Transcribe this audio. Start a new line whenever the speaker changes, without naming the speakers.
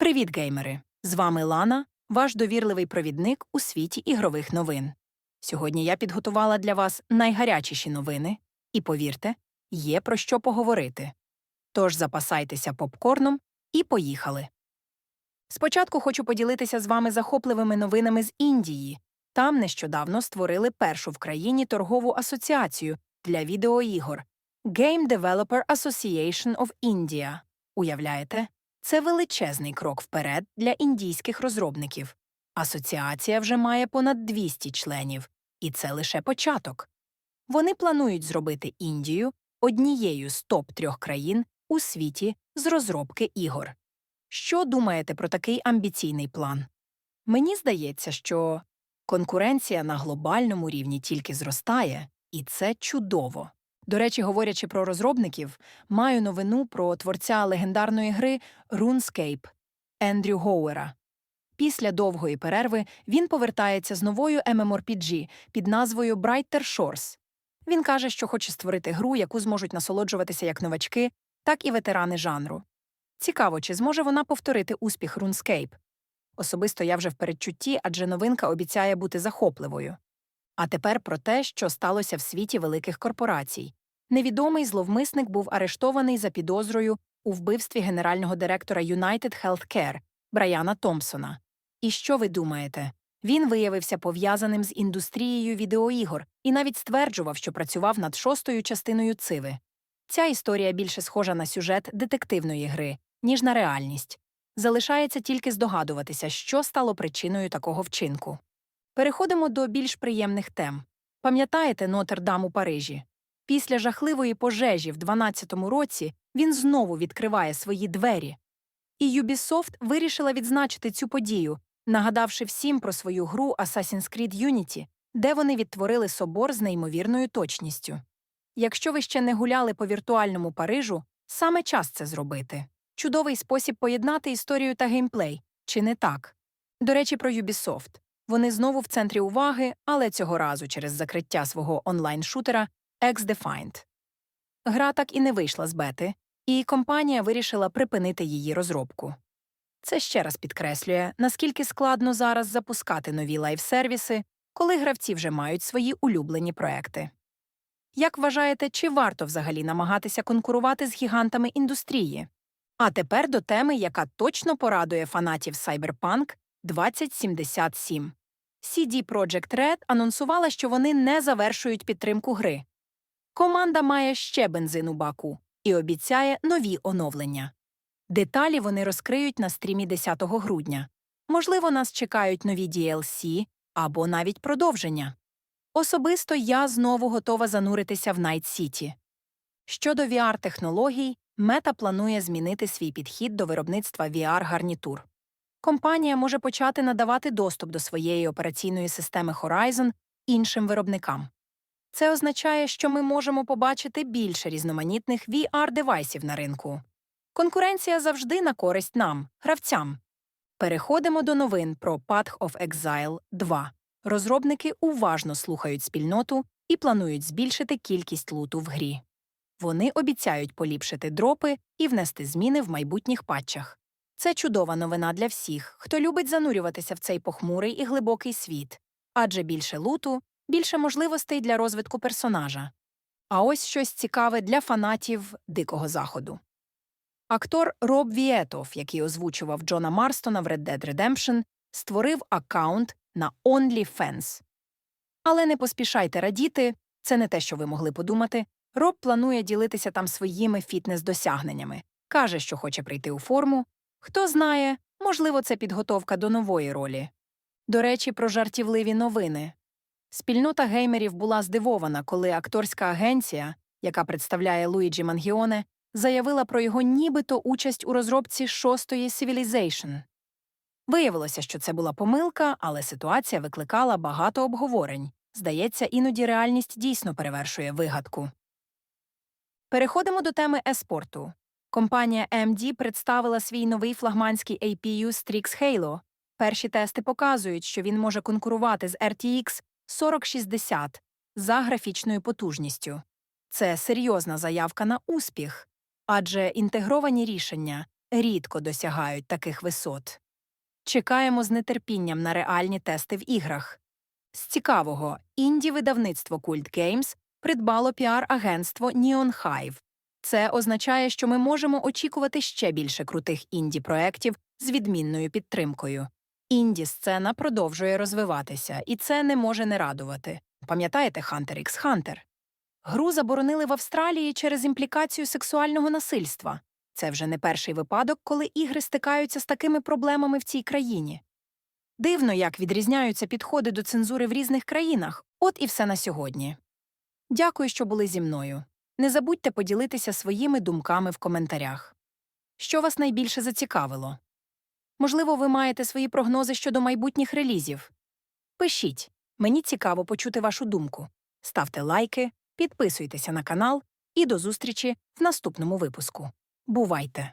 Привіт, геймери! З вами Лана, ваш довірливий провідник у світі ігрових новин. Сьогодні я підготувала для вас найгарячіші новини, і повірте, є про що поговорити. Тож запасайтеся попкорном і поїхали. Спочатку хочу поділитися з вами захопливими новинами з Індії. Там нещодавно створили першу в країні торгову асоціацію для відеоігор Game Developer Association of India. Уявляєте? Це величезний крок вперед для індійських розробників. Асоціація вже має понад 200 членів, і це лише початок. Вони планують зробити Індію однією з топ трьох країн у світі з розробки ігор. Що думаєте про такий амбіційний план? Мені здається, що конкуренція на глобальному рівні тільки зростає, і це чудово. До речі, говорячи про розробників, маю новину про творця легендарної гри RuneScape Ендрю Гоуера. Після довгої перерви він повертається з новою MMORPG під назвою Brighter Shores. Він каже, що хоче створити гру, яку зможуть насолоджуватися як новачки, так і ветерани жанру. Цікаво, чи зможе вона повторити успіх RuneScape. Особисто я вже в передчутті, адже новинка обіцяє бути захопливою. А тепер про те, що сталося в світі великих корпорацій. Невідомий зловмисник був арештований за підозрою у вбивстві генерального директора United Healthcare Брайана Томпсона. І що ви думаєте? Він виявився пов'язаним з індустрією відеоігор і навіть стверджував, що працював над шостою частиною циви. Ця історія більше схожа на сюжет детективної гри, ніж на реальність. Залишається тільки здогадуватися, що стало причиною такого вчинку. Переходимо до більш приємних тем. Пам'ятаєте Нотр-Дам у Парижі? Після жахливої пожежі в 12-му році він знову відкриває свої двері. І Ubisoft вирішила відзначити цю подію, нагадавши всім про свою гру Assassin's Creed Unity, де вони відтворили собор з неймовірною точністю. Якщо ви ще не гуляли по віртуальному Парижу, саме час це зробити. Чудовий спосіб поєднати історію та геймплей, чи не так? До речі, про Ubisoft. Вони знову в центрі уваги, але цього разу через закриття свого онлайн-шутера X-Defined. Гра так і не вийшла з бети, і компанія вирішила припинити її розробку. Це ще раз підкреслює, наскільки складно зараз запускати нові лайв-сервіси, коли гравці вже мають свої улюблені проекти. Як вважаєте, чи варто взагалі намагатися конкурувати з гігантами індустрії? А тепер до теми, яка точно порадує фанатів Cyberpunk 2077. CD Projekt Red анонсувала, що вони не завершують підтримку гри. Команда має ще бензин у баку і обіцяє нові оновлення. Деталі вони розкриють на стрімі 10 грудня. Можливо, нас чекають нові DLC або навіть продовження. Особисто я знову готова зануритися в Night City. Щодо VR-технологій, Мета планує змінити свій підхід до виробництва VR-гарнітур. Компанія може почати надавати доступ до своєї операційної системи Horizon іншим виробникам. Це означає, що ми можемо побачити більше різноманітних VR-девайсів на ринку. Конкуренція завжди на користь нам, гравцям. Переходимо до новин про Path of Exile 2. Розробники уважно слухають спільноту і планують збільшити кількість луту в грі. Вони обіцяють поліпшити дропи і внести зміни в майбутніх патчах. Це чудова новина для всіх, хто любить занурюватися в цей похмурий і глибокий світ, адже більше луту, більше можливостей для розвитку персонажа. А ось щось цікаве для фанатів Дикого Заходу. Актор Роб Вієтов, який озвучував Джона Марстона в Red Dead Redemption, створив аккаунт на OnlyFans. Але не поспішайте радіти, це не те, що ви могли подумати. Роб планує ділитися там своїми фітнес-досягненнями, каже, що хоче прийти у форму. Хто знає, можливо, це підготовка до нової ролі. До речі, про жартівливі новини. Спільнота геймерів була здивована, коли акторська агенція, яка представляє Луїджі Мангіоне, заявила про його нібито участь у розробці шостої Civilization. Виявилося, що це була помилка, але ситуація викликала багато обговорень. Здається, іноді реальність дійсно перевершує вигадку. Переходимо до теми еспорту. Компанія AMD представила свій новий флагманський APU Strix Halo. Перші тести показують, що він може конкурувати з RTX 4060 за графічною потужністю. Це серйозна заявка на успіх, адже інтегровані рішення, рідко досягають таких висот. Чекаємо з нетерпінням на реальні тести в іграх. З цікавого, інді-видавництво Cult Games придбало піар-агентство Neon Hive. Це означає, що ми можемо очікувати ще більше крутих інді-проєктів з відмінною підтримкою. Інді-сцена продовжує розвиватися, і це не може не радувати. Пам'ятаєте Hunter x Hunter? Гру заборонили в Австралії через імплікацію сексуального насильства. Це вже не перший випадок, коли ігри стикаються з такими проблемами в цій країні. Дивно, як відрізняються підходи до цензури в різних країнах. От і все на сьогодні. Дякую, що були зі мною. Не забудьте поділитися своїми думками в коментарях. Що вас найбільше зацікавило? Можливо, ви маєте свої прогнози щодо майбутніх релізів? Пишіть, мені цікаво почути вашу думку. Ставте лайки, підписуйтеся на канал і до зустрічі в наступному випуску. Бувайте!